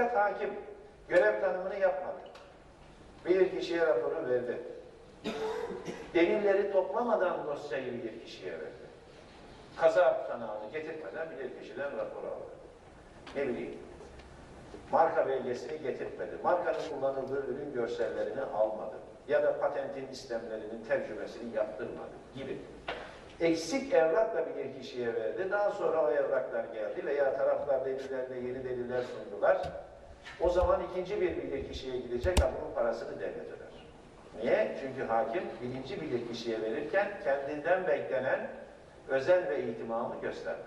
Fakat hakim görev tanımını yapmadı. Bilirkişiye raporu verdi. Delilleri toplamadan dosyayı bilirkişiye verdi. Kaza tanağını getirmeden bilirkişiden rapor aldı. Ne bileyim, marka belgesini getirtmedi. Markanın kullanıldığı ürün görsellerini almadı. Ya da patentin istemlerinin tercümesini yaptırmadı gibi. Eksik evrakla bilirkişiye verdi. Daha sonra o evraklar geldi veya taraflar delillerine yeni deliller sundular. O zaman ikinci bir bilirkişiye gidecek ama bunun parasını devlet öder. Niye? Çünkü hakim birinci bilirkişiye verirken kendinden beklenen özen ve ihtimamı göstermeli.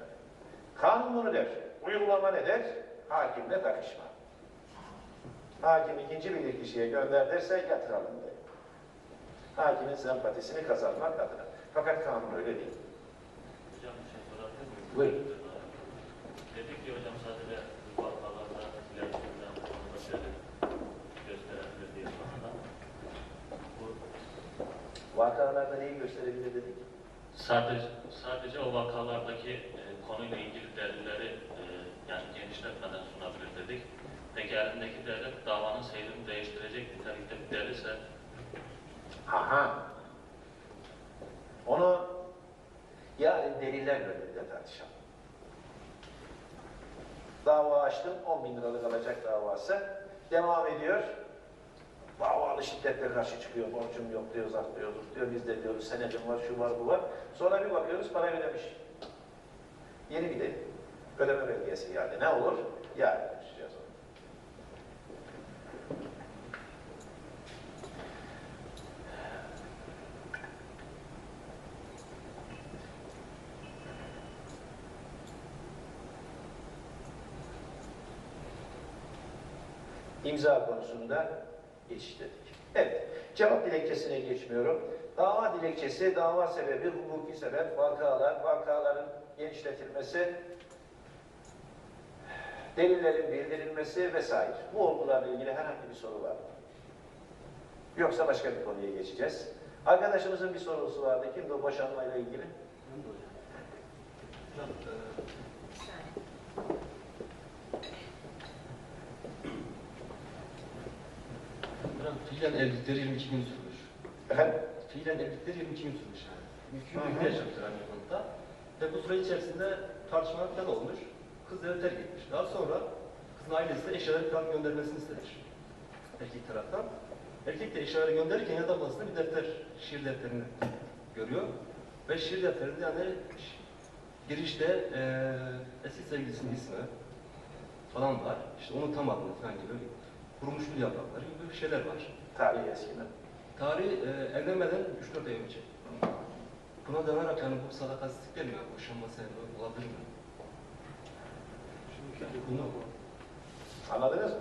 Kanun bunu der. Uygulama ne der? Hakimle takışma. Hakim ikinci bilirkişiye gönder derse yatıralım der. Hakimin sempatisini kazanmak adına. Fakat kanun öyle değil. Hocam bir şey sorabilir miyim? Buyurun. Dedik ki hocam sadece vakalarda ilerlediğinden konuda şöyle gösterebilir diye sonradan. Bu Vakalarda neyi gösterebilir dedik? sadece sadece o vakalardaki e, konuyla ilgili delilleri e, yani genişletmeden sunabilir dedik. Peki elindeki delil davanın seyrini değiştirecek nitelikte bir delilse Aha. Onu yarın deliller önünde tartışalım. Dava açtım, 10 bin liralık alacak davası. Devam ediyor. Davalı şiddetle karşı çıkıyor, borcum yok diyor, zaklıyoruz diyor, biz de diyoruz senedim var, şu var, bu var. Sonra bir bakıyoruz para ödemiş. Yeni bir delil. Ödeme belgesi yani. Ne olur? Yarın konuşacağız onu. İmza konusunda geçiş dedik. Evet, cevap dilekçesine geçmiyorum. Dava dilekçesi, dava sebebi, hukuki sebep, vakalar, vakaların genişletilmesi, delillerin bildirilmesi vesaire. Bu olgularla ilgili herhangi bir soru var mı? Yoksa başka bir konuya geçeceğiz. Arkadaşımızın bir sorusu vardı. Kimdi o boşanmayla ilgili? Hocam, e, hocam fiilen evlilikleri 22 gün sürmüş. Efendim? Fiilen evlilikleri 22 gün sürmüş yani. Mülkü birlikte yaşamışlar aynı konuda. Ve bu süre içerisinde tartışmalar falan olmuş. Kız evi terk etmiş. Daha sonra kızın ailesi de eşyaları falan göndermesini istemiş. Erkek taraftan. Erkek de eşyaları gönderirken yatak odasında bir defter, şiir defterini görüyor. Ve şiir defterinde yani girişte eee eski sevgilisinin ismi falan var. İşte unutamadığını falan gibi kurumuşlu yaprakları gibi bir şeyler var. Tarihi eski mi? Tarih e, evlenmeden 3-4 ay önce. Buna dayanarak yani bu sadakatsizlik demiyor. Boşanma sebebi olabilir mi? Çünkü bunu Anladınız mı?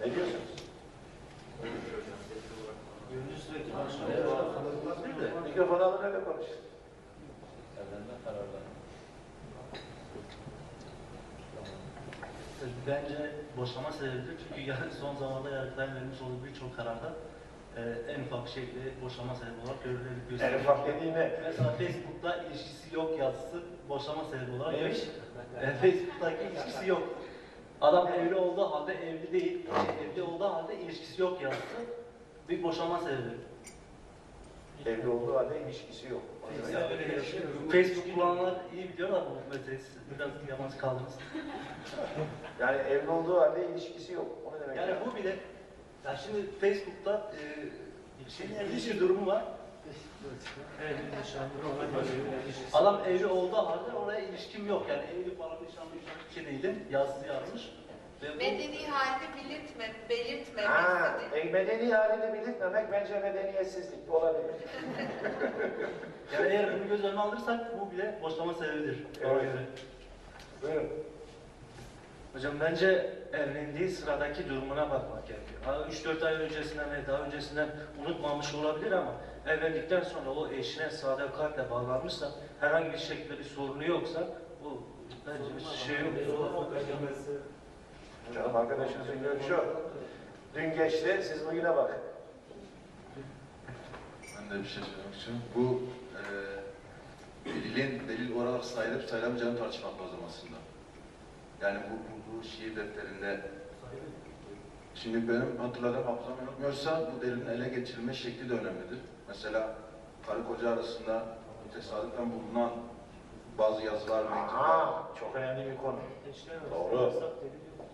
Ne diyorsunuz? Birinci sürekli bir de Mikrofonu alın öyle konuşun. evlenme kararları. Bence boşanma sebebidir çünkü yani son zamanda Yargıtay'ın vermiş olduğu birçok kararda e, en ufak şekilde boşanma sebebi olarak görülebilir En ufak dediği ne? Mesela Facebook'ta ilişkisi yok yazısı boşanma sebebi olarak Neymiş? E, Facebook'taki ilişkisi yok. Adam evli olduğu halde evli değil, e, evli olduğu halde ilişkisi yok yazısı bir boşanma sebebi. Evli olduğu halde ilişkisi yok. Facebook kullananlar iyi biliyorlar bu meseleyi. Siz Biraz yabancı kaldınız. Yani evli olduğu halde ilişkisi yok. O ne demek? Yani ya? bu bile, ya şimdi Facebook'ta e, şeyin ilişki durumu var. Evli göre ilişkisi. Adam evli olduğu halde oraya ilişkim yok. Yani evli falan nişanlı nişanlı bir şey değilim. Yazısı yazmış. Ve Medeni halde belirtme, belirtmemek Ha, e, medeni halini belirtmemek bence medeniyetsizlik olabilir. yani eğer bunu göz önüne alırsak bu bile boşlama sebebidir. Bana Evet. Buyurun. Hocam bence evlendiği sıradaki durumuna bakmak gerekiyor. Ha, 3-4 ay öncesinden ve daha öncesinden unutmamış olabilir ama evlendikten sonra o eşine sadakatle bağlanmışsa, herhangi bir şekilde bir sorunu yoksa bu bence bir şey yok. Canım arkadaşınızın görüşü o. Dün geçti, siz bugüne bakın. Ben de bir şey söylemek istiyorum. Bu e, delilin delil olarak sayılıp sayılamayacağını tartışmak lazım aslında. Yani bu bulduğu şiir defterinde Şimdi benim hatırladığım hafızam yanılmıyorsa bu delinin ele geçirilme şekli de önemlidir. Mesela karı koca arasında tesadüfen bulunan bazı yazılar, mektuplar. Çok önemli bir konu. Doğru. arasında yasak delil yok.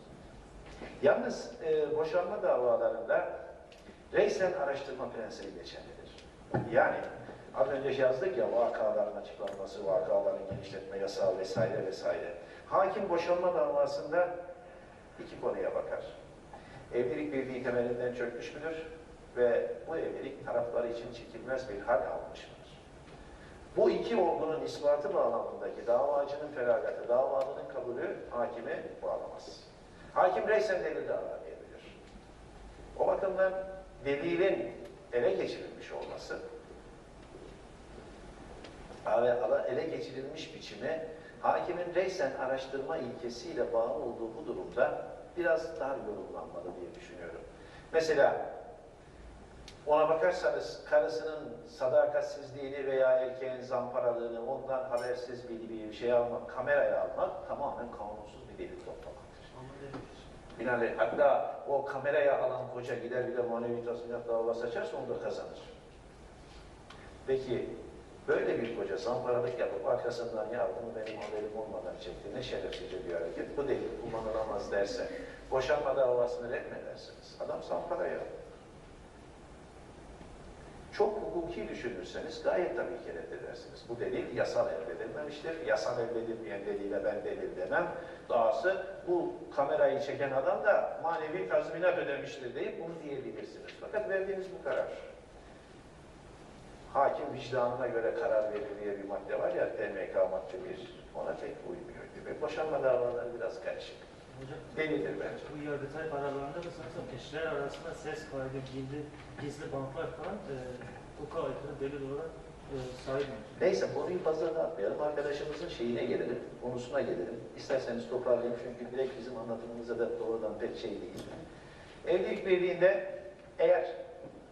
Yalnız e, boşanma davalarında reysen araştırma prensibi geçerlidir. Yani az önce yazdık ya vakaların açıklanması, vakaların genişletme yasağı vesaire vesaire. Hakim boşanma davasında iki konuya bakar. Evlilik birliği temelinden çökmüş müdür? Ve bu evlilik tarafları için çekilmez bir hal almış mıdır? Bu iki olgunun ispatı bağlamındaki davacının feragatı, davalının kabulü hakime bağlamaz. Hakim reysen delil de alamayabilir. O bakımdan delilin ele geçirilmiş olması ve ele geçirilmiş biçimi hakimin reysen araştırma ilkesiyle bağlı olduğu bu durumda biraz dar yorumlanmalı diye düşünüyorum. Mesela ona bakarsanız karısının sadakatsizliğini veya erkeğin zamparalığını ondan habersiz bir bir şey almak, kameraya almak tamamen kanunsuz bir delil toplamaktır. Binaenaleyh hatta o kameraya alan koca gider bir de manevi tazminat davası açarsa onu da kazanır. Peki böyle bir koca zamparalık yapıp arkasından ya bunu benim haberim olmadan çekti ne şerefsizce bir hareket bu delil kullanılamaz derse boşanma davasını reddedersiniz. Adam zampara ya. Çok hukuki düşünürseniz gayet tabii ki reddedersiniz. Bu delil yasal elde edilmemiştir. Yasal elde edilmeyen delile ben delil demem. Dahası bu kamerayı çeken adam da manevi tazminat ödemiştir deyip bunu diyebilirsiniz. Fakat verdiğiniz bu karar. Hakim vicdanına göre karar verir diye bir madde var ya TMK madde bir. Ona pek uymuyor gibi. Boşanma davaları biraz karışık. Delildir bence. bu yargıtay kararlarında da sanırsam eşler arasında ses kaydı, gizli, gizli banklar falan e, hukuka aykırı delil olarak e, sayılmıyor. Neyse konuyu fazla dağıtmayalım. Arkadaşımızın şeyine gelelim, konusuna gelelim. İsterseniz toparlayayım çünkü direkt bizim anlatımımıza da doğrudan pek şey değil. Evlilik birliğinde eğer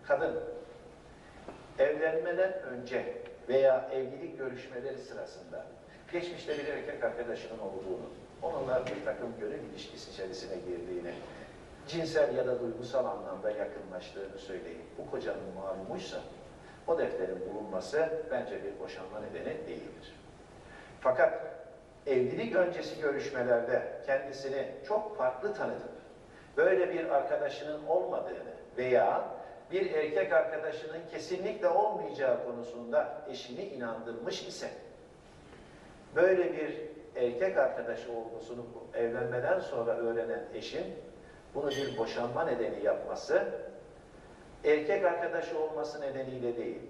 kadın evlenmeden önce veya evlilik görüşmeleri sırasında geçmişte bir erkek arkadaşının olduğunu, onunla bir takım gönül ilişkisi içerisine girdiğini, cinsel ya da duygusal anlamda yakınlaştığını söyleyip bu kocanın malumuysa o defterin bulunması bence bir boşanma nedeni değildir. Fakat evlilik öncesi görüşmelerde kendisini çok farklı tanıtıp böyle bir arkadaşının olmadığını veya bir erkek arkadaşının kesinlikle olmayacağı konusunda eşini inandırmış ise böyle bir erkek arkadaşı olmasını evlenmeden sonra öğrenen eşin bunu bir boşanma nedeni yapması erkek arkadaşı olması nedeniyle değil,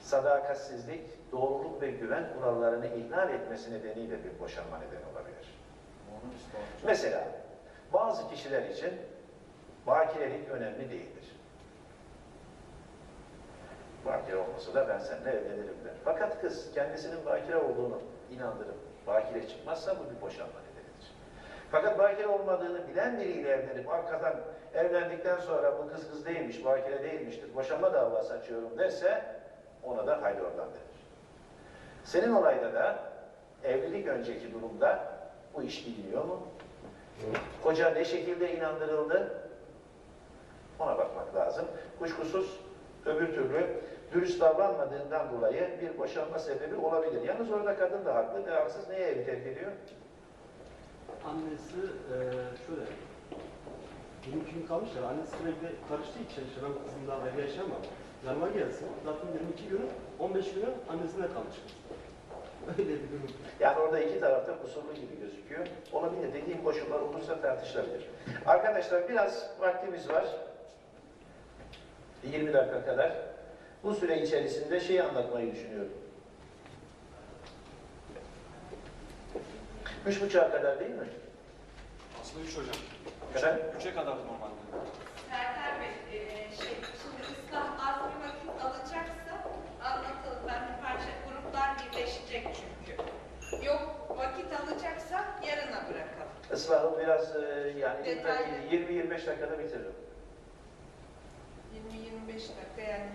sadakatsizlik, doğruluk ve güven kurallarını ihlal etmesi nedeniyle bir boşanma nedeni olabilir. Mesela bazı kişiler için bakirelik önemli değildir. Bakire olmasa da ben seninle evlenirim der. Fakat kız kendisinin bakire olduğunu inandırıp bakire çıkmazsa bu bir boşanma nedenidir. Fakat bakire olmadığını bilen biriyle evlenip arkadan evlendikten sonra bu kız kız değilmiş, bakire değilmiştir, boşanma davası açıyorum derse ona da haydi oradan denir. Senin olayda da evlilik önceki durumda bu iş biliniyor mu? Koca ne şekilde inandırıldı? Ona bakmak lazım. Kuşkusuz öbür türlü dürüst davranmadığından dolayı bir boşanma sebebi olabilir. Yalnız orada kadın da haklı ve haksız neye evi terk ediyor? Annesi eee şöyle, benim kim kalmış ya, annesi sürekli karıştığı için işte ben kızım daha evde yaşayamam. Yanıma gelsin, zaten 22 günü, 15 günü annesine kalmış. Öyle bir durum. Yani orada iki tarafta kusurlu gibi gözüküyor. Olabilir. Dediğim koşullar olursa tartışılabilir. Arkadaşlar biraz vaktimiz var. 20 dakika kadar. Bu süre içerisinde şeyi anlatmayı düşünüyorum. Üç buçuğa kadar değil mi? Aslında 3 hocam. Efendim? 3'e kadar normalde. Serter Bey, e, şey, şimdi ıslah az bir vakit alacaksa anlatalım. Ben bir parça gruplar birleşecek çünkü. Yok vakit alacaksa yarına bırakalım. Islahı biraz e, yani Detaylı. 20-25 dakikada bitiririm. 20-25 dakika yani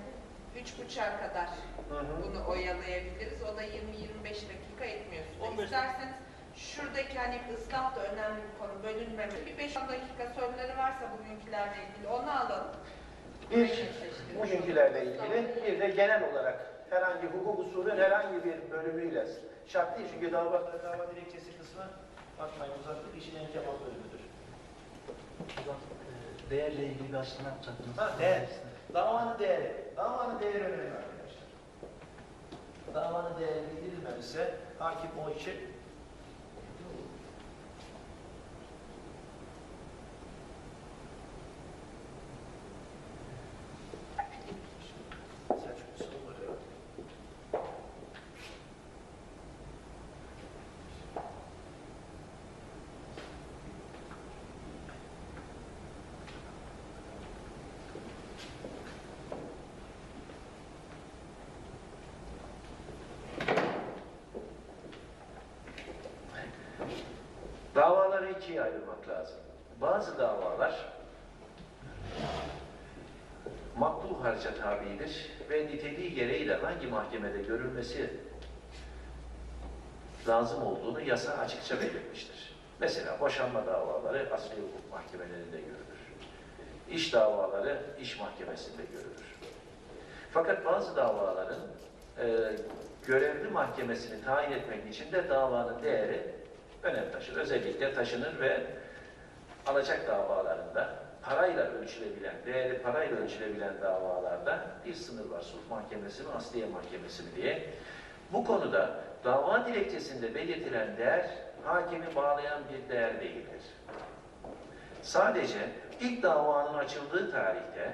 üç buçuğa kadar Hı hı. bunu oyalayabiliriz. O da 20-25 dakika etmiyoruz. 15 İsterseniz şuradaki hani ıslah da önemli bir konu, bölünmeme. Bir 5-10 dakika soruları varsa bugünkülerle ilgili onu alalım. Bir, bugünkülerle ilgili bir de genel olarak herhangi hukuk usulü herhangi bir bölümüyle şart değil. Çünkü dava, dava dilekçesi kısmı bakmayın uzaklık işin en kemal bölümüdür. E, Değerle ilgili bir açıklama yapacaktınız. Ha, değer. Davanın değeri. Davanın değeri önemli arkadaşlar. Davanın değeri bildirilmemişse hakim o işi Selçuk Yusuf'un var ya. Davaları ikiye ayırmak lazım. Bazı davalar makbul harca tabidir ve niteliği gereği de hangi mahkemede görülmesi lazım olduğunu yasa açıkça belirtmiştir. Mesela boşanma davaları asli hukuk mahkemelerinde görülür. İş davaları iş mahkemesinde görülür. Fakat bazı davaların e, görevli mahkemesini tayin etmek için de davanın değeri önem taşır. Özellikle taşınır ve alacak davalarında parayla ölçülebilen, değeri parayla ölçülebilen davalarda bir sınır var. Sulh mahkemesi mi, asliye mahkemesi mi diye. Bu konuda dava dilekçesinde belirtilen değer hakimi bağlayan bir değer değildir. Sadece ilk davanın açıldığı tarihte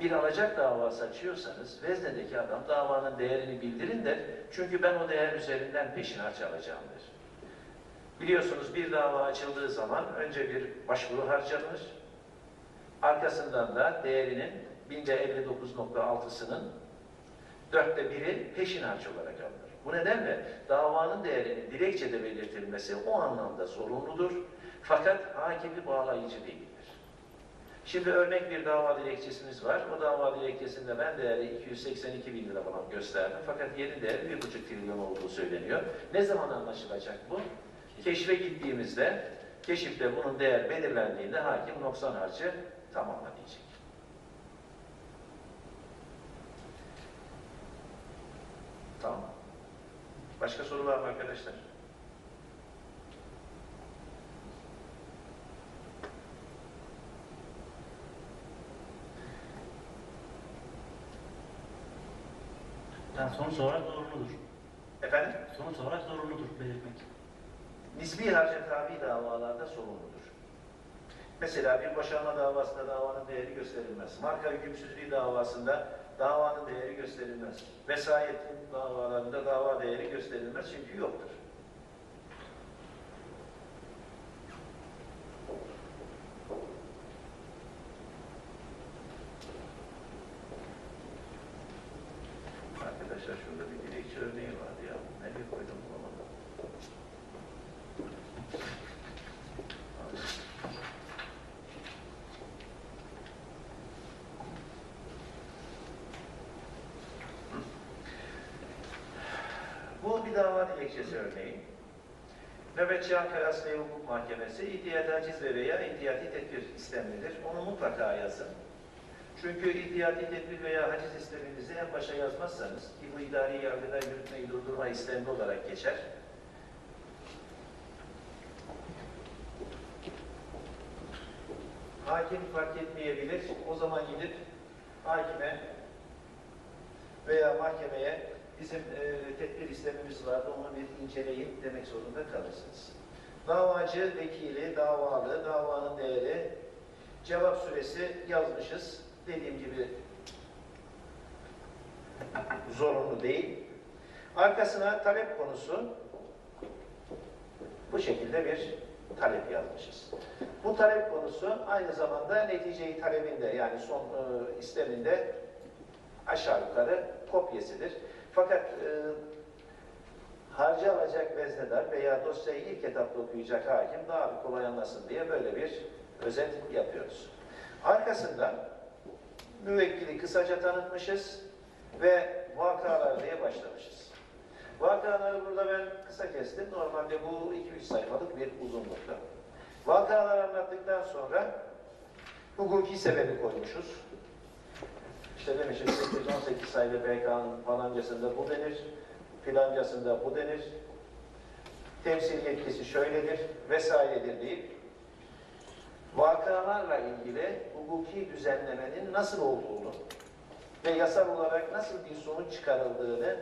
bir alacak davası açıyorsanız veznedeki adam davanın değerini bildirin de çünkü ben o değer üzerinden peşinat alacağım der. Biliyorsunuz bir dava açıldığı zaman önce bir başvuru harcanır. Arkasından da değerinin binde 59.6'sının dörtte biri peşin harç olarak alınır. Bu nedenle davanın değerinin dilekçede belirtilmesi o anlamda sorumludur. Fakat hakimi bağlayıcı değildir. Şimdi örnek bir dava dilekçesiniz var. O dava dilekçesinde ben değeri 282 bin lira falan gösterdim. Fakat yeni değeri 1,5 trilyon olduğu söyleniyor. Ne zaman anlaşılacak bu? Keşfe gittiğimizde, keşifte bunun değer belirlendiğinde hakim noksan harcı tamamla diyecek. Tamam. Başka soru var mı arkadaşlar? Yani sonuç olarak zorunludur. Efendim? Sonuç olarak zorunludur belirtmek. Nisbi harca tabi davalarda sorumludur. Mesela bir boşanma davasında davanın değeri gösterilmez. Marka hükümsüzlüğü davasında davanın değeri gösterilmez. Vesayetin davalarında dava değeri gösterilmez çünkü yoktur. Arkadaşlar şurada bir dilekçe örneği vardı ya. Nereye koydum bulamadım. Bu bir dava dilekçesi örneği. Nöbetçi Ankara Asliye Hukuk Mahkemesi ihtiyat aciz ve veya ihtiyati tedbir istemlidir. Onu mutlaka yazın. Çünkü ihtiyati tedbir veya haciz isteminizi en başa yazmazsanız ki bu idari yargıda yürütmeyi durdurma istemli olarak geçer. Hakim fark etmeyebilir. O zaman gidip hakime veya mahkemeye bizim e, tedbir istemimiz vardı, onu bir inceleyin demek zorunda kalırsınız. Davacı, vekili, davalı, davanın değeri, cevap süresi yazmışız. Dediğim gibi zorunlu değil. Arkasına talep konusu bu şekilde bir talep yazmışız. Bu talep konusu aynı zamanda neticeyi talebinde yani son e, isteminde aşağı yukarı kopyasıdır. Fakat e, harcı alacak veznedar veya dosyayı ilk etapta okuyacak hakim daha kolay anlasın diye böyle bir özet yapıyoruz. Arkasından müvekkili kısaca tanıtmışız ve vakalar diye başlamışız. Vakaları burada ben kısa kestim. Normalde bu 2-3 sayfalık bir uzunlukta. Vakaları anlattıktan sonra hukuki sebebi koymuşuz. İşte demişiz 818 sayılı BK'nın falancasında bu denir, filancasında bu denir, temsil yetkisi şöyledir vesairedir deyip vakalarla ilgili hukuki düzenlemenin nasıl olduğunu ve yasal olarak nasıl bir sonuç çıkarıldığını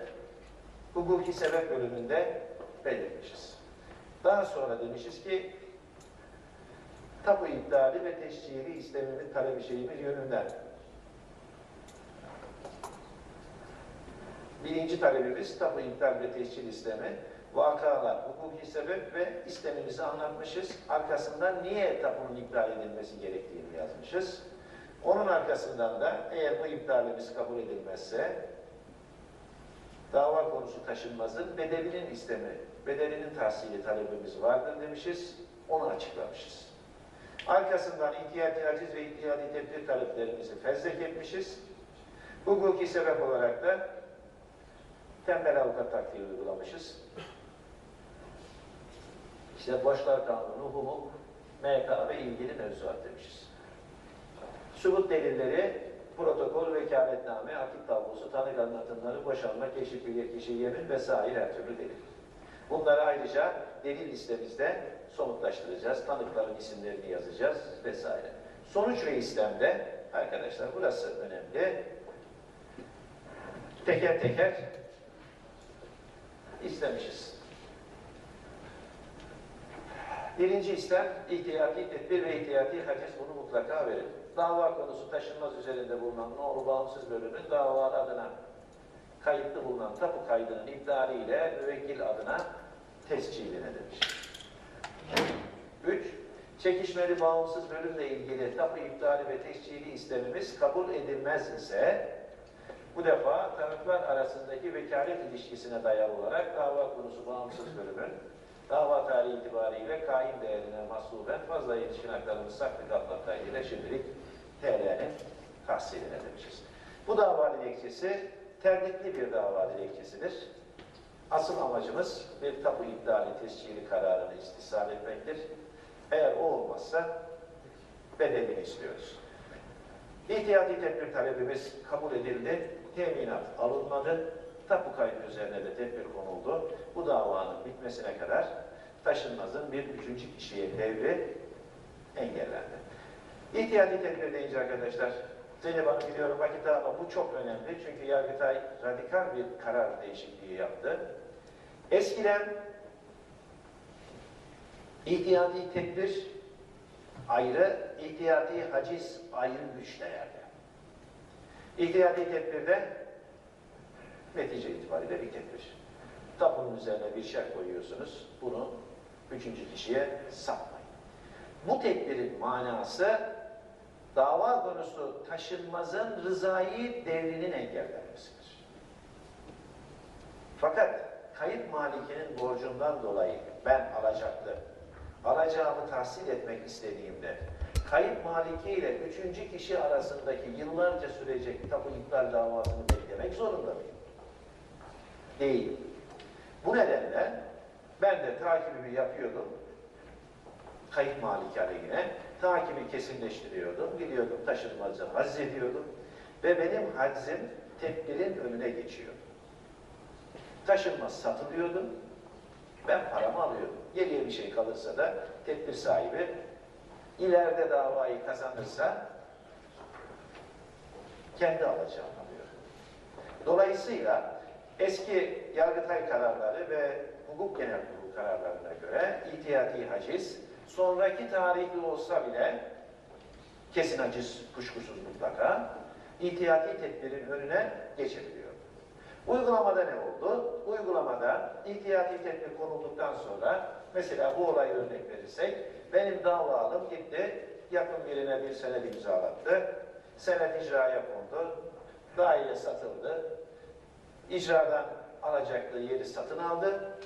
hukuki sebep bölümünde belirtmişiz. Daha sonra demişiz ki tapu iptali ve teşcili istemimiz, talebi şeyimiz yönünden Birinci talebimiz tapu iptal ve tescil istemi. Vakalar, hukuki sebep ve istemimizi anlatmışız. Arkasından niye tapunun iptal edilmesi gerektiğini yazmışız. Onun arkasından da eğer bu iptalimiz kabul edilmezse dava konusu taşınmazın bedelinin istemi, bedelinin tahsili talebimiz vardır demişiz. Onu açıklamışız. Arkasından ihtiyati aciz ve ihtiyati tedbir taleplerimizi fezlek etmişiz. Hukuki sebep olarak da tembel avukat taktiği uygulamışız. İşte borçlar kanunu, hukuk, MK ve ilgili mevzuat demişiz. Subut delilleri, protokol, vekaletname, akit tablosu, tanık anlatımları, boşanma, keşif, bilirkişi, yemin vesaire her türlü delil. Bunları ayrıca delil listemizde somutlaştıracağız. Tanıkların isimlerini yazacağız vesaire. Sonuç ve istemde arkadaşlar burası önemli. Teker teker istemişiz. Birinci istem ihtiyati tedbir ve ihtiyati haciz bunu mutlaka verin. Dava konusu taşınmaz üzerinde bulunan nolu bağımsız bölümün dava adına kayıtlı bulunan tapu kaydının iptaliyle müvekkil adına tesciline demiş. Üç, çekişmeli bağımsız bölümle ilgili tapu iptali ve tescili istemimiz kabul edilmez ise bu defa tanıklar arasındaki vekalet ilişkisine dayalı olarak dava konusu bağımsız bölümün dava tarihi itibariyle kaim değerine mahsuben fazla ilişkin haklarımız saklı kalmak kaydıyla şimdilik TL'nin tahsiline demişiz. Bu dava dilekçesi terditli bir dava dilekçesidir. Asıl amacımız bir tapu iptali tescili kararını istisal etmektir. Eğer o olmazsa bedelini istiyoruz. İhtiyati tedbir talebimiz kabul edildi. Teminat alınmadı. Tapu kaydı üzerine de tedbir konuldu. Bu davanın bitmesine kadar taşınmazın bir üçüncü kişiye devri engellendi. İhtiyati tedbir deyince arkadaşlar, Zeynep Hanım biliyorum vakit ama bu çok önemli. Çünkü Yargıtay radikal bir karar değişikliği yaptı. Eskiden ihtiyati tedbir ayrı, ihtiyati haciz ayrı güç değerli. İhtiyati tedbirde netice itibariyle bir tedbir. Tapunun üzerine bir şart koyuyorsunuz, bunu üçüncü kişiye satmayın. Bu tedbirin manası dava konusu taşınmazın rızayı devrinin engellenmesidir. Fakat kayıp malikinin borcundan dolayı ben alacaklı, alacağımı tahsil etmek istediğimde kayıp maliki ile üçüncü kişi arasındaki yıllarca sürecek tapu iptal davasını beklemek zorunda mıyım? Değil. Bu nedenle ben de takibimi yapıyordum. Kayıp maliki aleyhine takibi kesinleştiriyordum. Gidiyordum taşınmazı haciz ediyordum. Ve benim haczim tedbirin önüne geçiyor. Taşınmaz satılıyordu. Ben paramı alıyordum. Geriye bir şey kalırsa da tedbir sahibi ileride davayı kazanırsa kendi alacağını alıyor. Dolayısıyla eski Yargıtay kararları ve Hukuk Genel Kurulu kararlarına göre ihtiyati haciz sonraki tarihli olsa bile kesin haciz kuşkusuz mutlaka ihtiyati tedbirin önüne geçebiliyor. Uygulamada ne oldu? Uygulamada ihtiyati tedbir konulduktan sonra mesela bu olayı örnek verirsek benim dava alım gitti yakın birine bir senet imzalattı. Senet icraya kondu. Daire satıldı. İcradan alacaklı yeri satın aldı.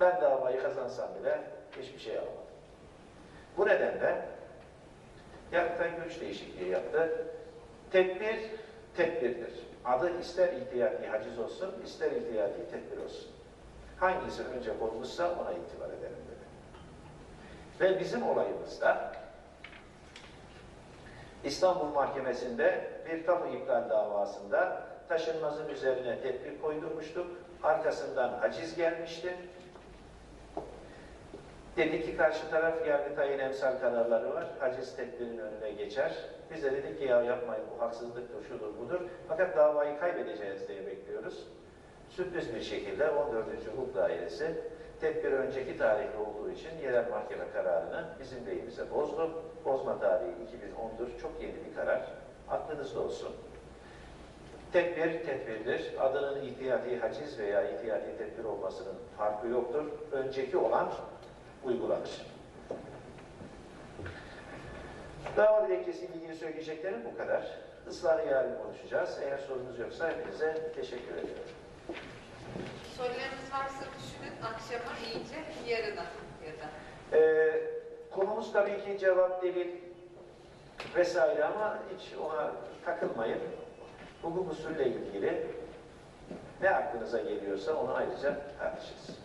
Ben davayı kazansam bile hiçbir şey almadım. Bu nedenle Yargıtay görüş değişikliği yaptı. Tedbir, tedbirdir. Adı ister ihtiyati haciz olsun, ister ihtiyati tedbir olsun. Hangisi önce konmuşsa ona itibar edelim dedi. Ve bizim olayımızda İstanbul Mahkemesi'nde bir tapu ihlal davasında taşınmazın üzerine tedbir koydurmuştuk. Arkasından haciz gelmişti. Dedi ki karşı taraf Yargıtay'ın emsal kararları var. Haciz tedbirinin önüne geçer. Biz de dedik ki ya yapmayın bu haksızlıktır, şudur budur. Fakat davayı kaybedeceğiz diye bekliyoruz. Sürpriz bir şekilde 14. Hukuk Dairesi tedbir önceki tarihli olduğu için yerel mahkeme kararını bizim lehimize bozdu. Bozma tarihi 2010'dur. Çok yeni bir karar. Aklınızda olsun. Tedbir tedbirdir. Adının ihtiyati haciz veya ihtiyati tedbir olmasının farkı yoktur. Önceki olan uygulanır. Dava dilekçesiyle ilgili söyleyeceklerim bu kadar. Islahı yarın konuşacağız. Eğer sorunuz yoksa hepinize teşekkür ediyorum. Sorularınız varsa düşünün akşama iyice yarına ya da. Ee, konumuz tabii ki cevap, delil vesaire ama hiç ona takılmayın. Hukuk usulle ilgili ne aklınıza geliyorsa onu ayrıca tartışırız.